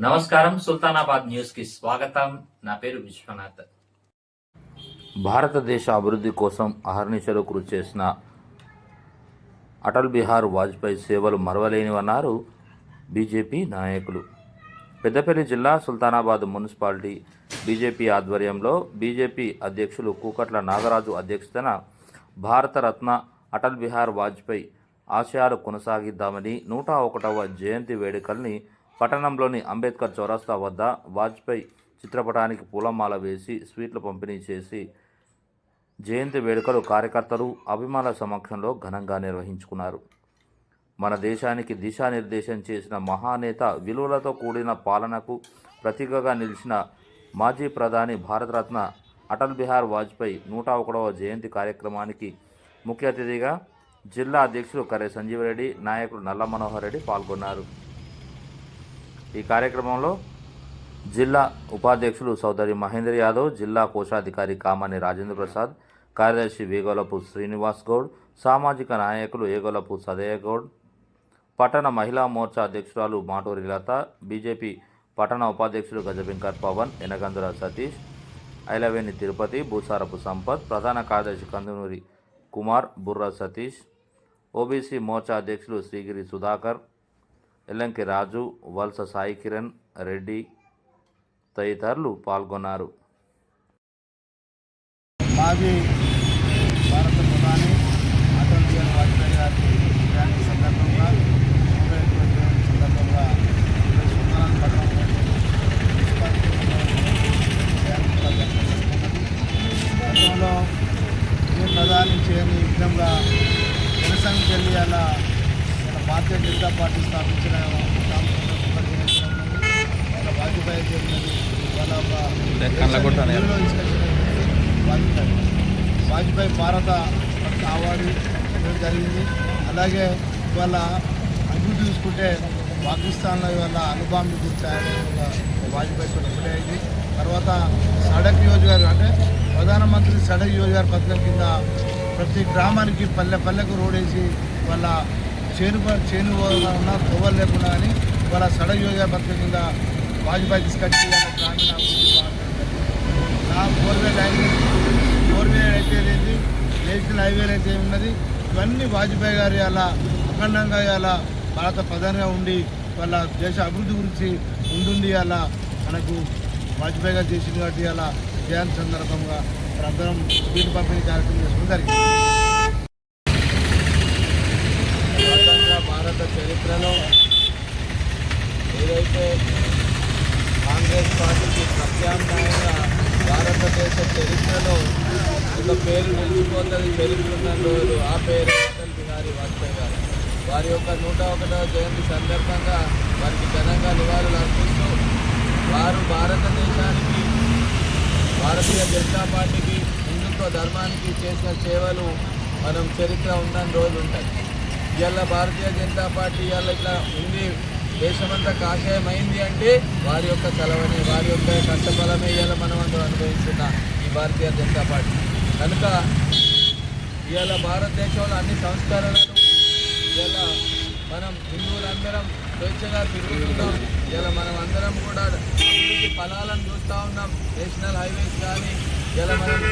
నమస్కారం సుల్తానాబాద్ న్యూస్కి స్వాగతం. నా పేరు విశ్వనాథ్. భారతదేశ అభివృద్ధి కోసం అహర్నిశలు కృషి చేసిన అటల్ బిహార్ వాజ్పేయి సేవలు మరవలేనివన్నారు బీజేపీ నాయకులు. పెద్దపల్లి జిల్లా సుల్తానాబాద్ మున్సిపాలిటీ బీజేపీ ఆధ్వర్యంలో బీజేపీ అధ్యక్షులు కూకట్ల నాగరాజు అధ్యక్షతన భారతరత్న అటల్ బిహార్ వాజ్పేయి ఆశయాలు కొనసాగిద్దామని నూట ఒకటవ జయంతి వేడుకల్ని పట్టణంలోని అంబేద్కర్ చౌరస్తా వద్ద వాజ్పేయి చిత్రపటానికి పూలమాల వేసి స్వీట్లు పంపిణీ చేసి జయంతి వేడుకలు కార్యకర్తలు అభిమానుల సమక్షంలో ఘనంగా నిర్వహించుకున్నారు. మన దేశానికి దిశానిర్దేశం చేసిన మహానేత విలువలతో కూడిన పాలనకు ప్రతీకగా నిలిచిన మాజీ ప్రధాని భారతరత్న అటల్ బిహార్ వాజ్పేయి నూట ఒకటవ జయంతి కార్యక్రమానికి ముఖ్య అతిథిగా జిల్లా అధ్యక్షులు కరే సంజీవరెడ్డి నాయకుడు నల్ల మనోహర్ రెడ్డి పాల్గొన్నారు. ఈ కార్యక్రమంలో జిల్లా ఉపాధ్యక్షులు సోదరి మహేందర్ యాదవ్ జిల్లా కోశాధికారి కామాని రాజేంద్ర ప్రసాద్ కార్యదర్శి వేగోలపు శ్రీనివాస్ గౌడ్ సామాజిక నాయకులు ఏగోలపు సదయ గౌడ్ పట్టణ మహిళా మోర్చా అధ్యక్షురాలు మాటూరి లత బీజేపీ పట్టణ ఉపాధ్యక్షులు గజబింకర్ పవన్ ఎనగందుల సతీష్ ఐలవేణి తిరుపతి భూసారపు సంపత్ ప్రధాన కార్యదర్శి కందునూరి కుమార్ బుర్రా సతీష్ ఓబీసీ మోర్చా అధ్యక్షులు శ్రీగిరి సుధాకర్ ఎల్లంకి రాజు వలస సాయి కిరణ్ రెడ్డి తదితరులు పాల్గొన్నారు. మాజీ భారత ప్రధాని అటల్ బిహారీ వాజ్పేయి గారి జయంతి సందర్భంగా నూట సందర్భంగా సుందరం సుందరాల గతంలో ఏ ప్రధాని చేయని విధంగా జనసంఖ్య వెళ్ళి అలా భారతీయ జనతా పార్టీ స్థాపించిన వాజ్పేయి జరిగినది వాళ్ళ ఒక వాజ్పేయి భారత అవార్డు జరిగింది. అలాగే ఇవాళ అభివృద్ధి చూసుకుంటే పాకిస్తాన్లో ఇవాళ అనుబాంబి గుర్తాయని వాజ్పేయి కూడా ఒకటే అయింది. తర్వాత సడక్ యోజగారు అంటే ప్రధానమంత్రి సడక్ యోజగారు పథకం కింద ప్రతి గ్రామానికి పల్లె పల్లెకు రోడ్ వేసి వాళ్ళ చేను చేను ఉన్న తొవ్వలు లేకుండా కానీ వాళ్ళ సడయోగ పథకం కింద వాజ్పేయి తీసుకొచ్చి గ్రామీణ నా ఫోర్వే లైన్ ఫోర్వే అయితే ఏంటి నేషనల్ హైవేలు అయితే ఉన్నది ఇవన్నీ వాజ్పేయి గారి అలా అఖండంగా అలా భారత ప్రధానిగా ఉండి వాళ్ళ దేశ అభివృద్ధి గురించి ఉండుండి అలా మనకు వాజ్పేయి గారు చేసింది కాబట్టి అలా జయంతి సందర్భంగా అందరం వీటి పంపిణీ కార్యక్రమం చేసుకోవడం జరిగింది. భారత చరిత్రలో ఏదైతే కాంగ్రెస్ పార్టీకి ప్రత్యామ్నాయంగా భారతదేశ చరిత్రలో ఒక పేరు నిలిచిపోతుంది చరిత్ర రోజు ఆ పేరు అటల్ బిహారీ వాజ్పేయి గారు. వారి యొక్క నూట ఒకటవ జయంతి సందర్భంగా వారికి ఘనంగా నివాళులు అర్పిస్తూ వారు భారతదేశానికి భారతీయ జనతా పార్టీకి హిందుత్వ ధర్మానికి చేసిన సేవలు మనం చరిత్ర ఉన్న రోజు ఉంటాయి. ఇవాళ భారతీయ జనతా పార్టీ ఇవాళ ఇట్లా ఉంది. దేశమంతా కాషాయమైంది అంటే వారి యొక్క చలవని వారి యొక్క కష్టఫలమే ఇవాళ మనం అందరూ అనుభవిస్తున్న ఈ భారతీయ జనతా పార్టీ. కనుక ఇవాళ భారతదేశంలో అన్ని సంస్కరణలు ఇవాళ మనం హిందువులందరం స్వేచ్ఛగా తిరుగుతున్నాం. ఇలా మనం అందరం కూడా అభివృద్ధి ఫలాలను చూస్తూ ఉన్నాం. నేషనల్ హైవేస్ కానీ ఇలా మనం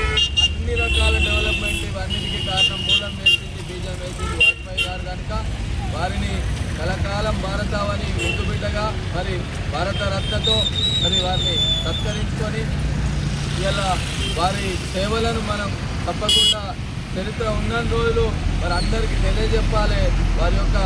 అన్ని రకాల డెవలప్మెంట్ ఇవన్నిటికీ కారణం మూలం వేసింది బీజం వేసింది వాజ్పేయి గారు కనుక వారిని కలకాలం భారతావని ముందుబిడ్డగా మరి భారత రత్నతో మరి వారిని సత్కరించుకొని ఇలా వారి సేవలను మనం తప్పకుండా చరిత్ర ఉన్న రోజులు మరి అందరికీ తెలియజెప్పాలి. వారి యొక్క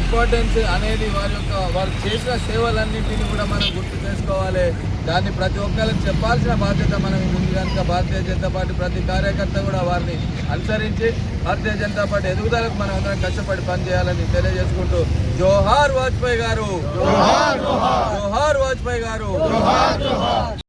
ఇంపార్టెన్స్ అనేది వారి యొక్క వారు చేసిన సేవలన్నింటినీ కూడా మనం గుర్తు చేసుకోవాలి. దాన్ని ప్రతి ఒక్కరికి చెప్పాల్సిన బాధ్యత మనకి ఉంది. కనుక భారతీయ జనతా పార్టీ ప్రతి కార్యకర్త కూడా వారిని అనుసరించి భారతీయ జనతా పార్టీ ఎదుగుదలకు మనం అందరం కష్టపడి పనిచేయాలని తెలియజేసుకుంటూ జోహార్ వాజ్పేయి గారు. జోహార్ వాజ్పేయి గారు.